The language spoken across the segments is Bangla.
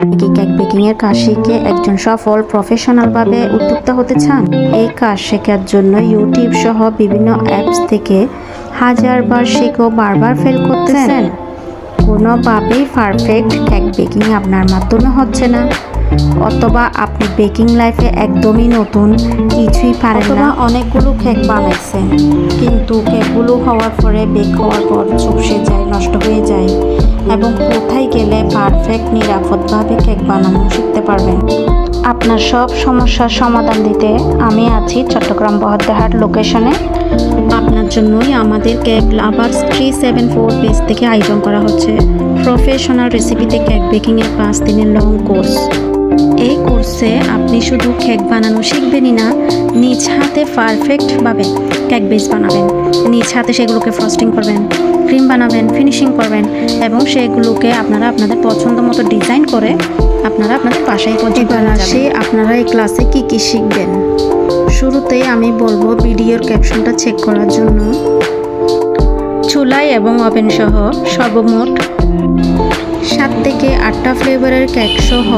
কেক বেকিং এর কাজ শিখে একজন সফল প্রফেশনাল ভাবে উদ্যোক্তা হতে চান। এই কাজ শেখার জন্য ইউটিউব সহ বিভিন্ন অ্যাপস থেকে হাজারবার শিখেও বারবার ফেল করতেছেন। কোনোভাবেই পারফেক্ট কেক বেকিং আপনার মাধ্যমে হচ্ছে না। অথবা আপনি বেকিং লাইফে একদমই নতুন, কিছুই পারেন না। অনেকগুলো কেক বানাইছেন, কিন্তু কেকগুলো হওয়ার পরে বেক হওয়ার পর চুপসে যায়, নষ্ট হয়ে যায়। এবং কোথায় গেলে পারফেক্ট নিরাপদভাবে কেক বানানো শিখতে পারবেন? আপনার সব সমস্যার সমাধান দিতে আমি আছি চট্টগ্রাম বহদ্দাহাট লোকেশনে আপনার জন্যই আমাদের cake lovers three seven four page থেকে আয়োজন করা হচ্ছে। প্রফেশনাল রেসিপিতে কেক বেকিংয়ের পাঁচ দিনের লং কোর্স এই কোর্সে আপনি শুধু কেক বানানো শিখবেনই না নিজ হাতে পারফেক্টভাবে কেক বেস বানাবেন। নিজ হাতে সেগুলোকে ফ্রস্টিং করবেন ক্রিম বানাবেন ফিনিশিং করবেন এবং সেগুলোকে আপনারা আপনাদের পছন্দ মতো ডিজাইন করে আপনারা আপনাদের বাসায় পর্যন্ত আসে আপনারা এই ক্লাসে কি কি শিখবেন? শুরুতেই আমি বলব ভিডিওর ক্যাপশনটা চেক করার জন্য। চুলাই এবং ওভেন সহ সর্বমোট সাত থেকে আটটা ফ্লেভারের কেক সহ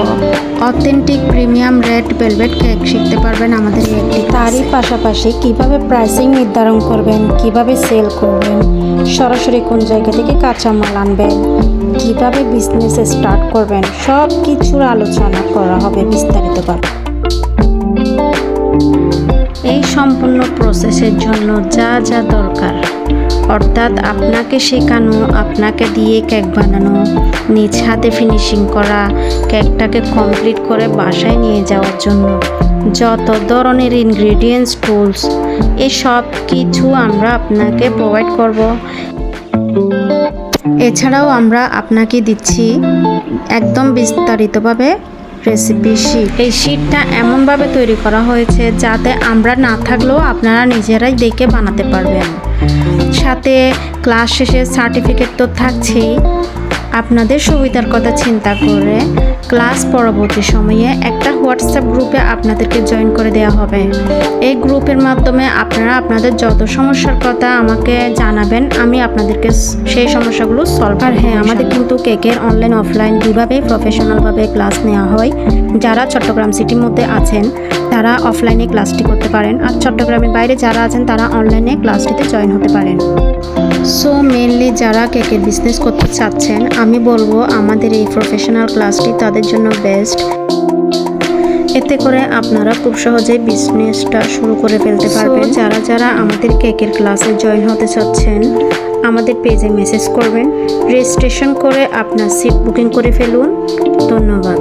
authentic premium red velvet cake শিখতে পারবেন আমাদের একটি তারই পাশাপাশি কীভাবে প্রাইসিং নির্ধারণ করবেন, কীভাবে সেল করবেন, সরাসরি কোন জায়গা থেকে কাঁচামাল আনবেন, কীভাবে বিজনেস স্টার্ট করবেন সব কিছুর আলোচনা করা হবে বিস্তারিতভাবে। সম্পূর্ণ প্রসেসের জন্য যা যা দরকার। অর্থাৎ আপনাকে শেখানো, আপনাকে দিয়ে কেক বানানো, নিজ হাতে ফিনিশিং করা কেকটাকে কমপ্লিট করে বাসায় নিয়ে যাওয়ার জন্য, যত ধরনের ইনগ্রেডিয়েন্টস টুলস এসব কিছু আমরা আপনাকে প্রোভাইড করব। এছাড়াও আমরা আপনাকে দিচ্ছি একদম বিস্তারিতভাবে রেসিপি শিট এই শিটটা এমনভাবে তৈরি করা হয়েছে যাতে আমরা না থাকলেও আপনারা নিজেরাই দেখে বানাতে পারবেন। সাথে ক্লাস শেষে সার্টিফিকেট তো থাকছেই। আপনাদের সুবিধার কথা চিন্তা করে ক্লাস পরবর্তী সময়ে একটা হোয়াটসঅ্যাপ গ্রুপে আপনাদেরকে জয়েন করে দেওয়া হবে। এই গ্রুপের মাধ্যমে আপনারা আপনাদের যত সমস্যার কথা আমাকে জানাবেন আমি আপনাদেরকে সেই সমস্যাগুলো সলভ আর হ্যাঁ আমাদের কিন্তু কেকের অনলাইন অফলাইন দুইভাবে প্রফেশনালভাবে ক্লাস নেওয়া হয়। যারা চট্টগ্রাম সিটির মধ্যে আছেন তারা অফলাইনে ক্লাসটি করতে পারেন। আর চট্টগ্রামের বাইরে যারা আছেন তারা অনলাইনে ক্লাসটিতে জয়েন হতে পারেন। সো মেনলি যারা কেকের বিজনেস করতে চাচ্ছেন আমি বলব আমাদের এই প্রফেশনাল ক্লাসটি তাদের জন্য বেস্ট এতে করে আপনারা খুব সহজেই বিজনেসটা শুরু করে ফেলতে পারবেন। যারা যারা আমাদের কেকের ক্লাসে জয়েন হতে চাচ্ছেন আমাদের পেজে মেসেজ করবেন। রেজিস্ট্রেশন করে আপনার সিট বুকিং করে ফেলুন। ধন্যবাদ।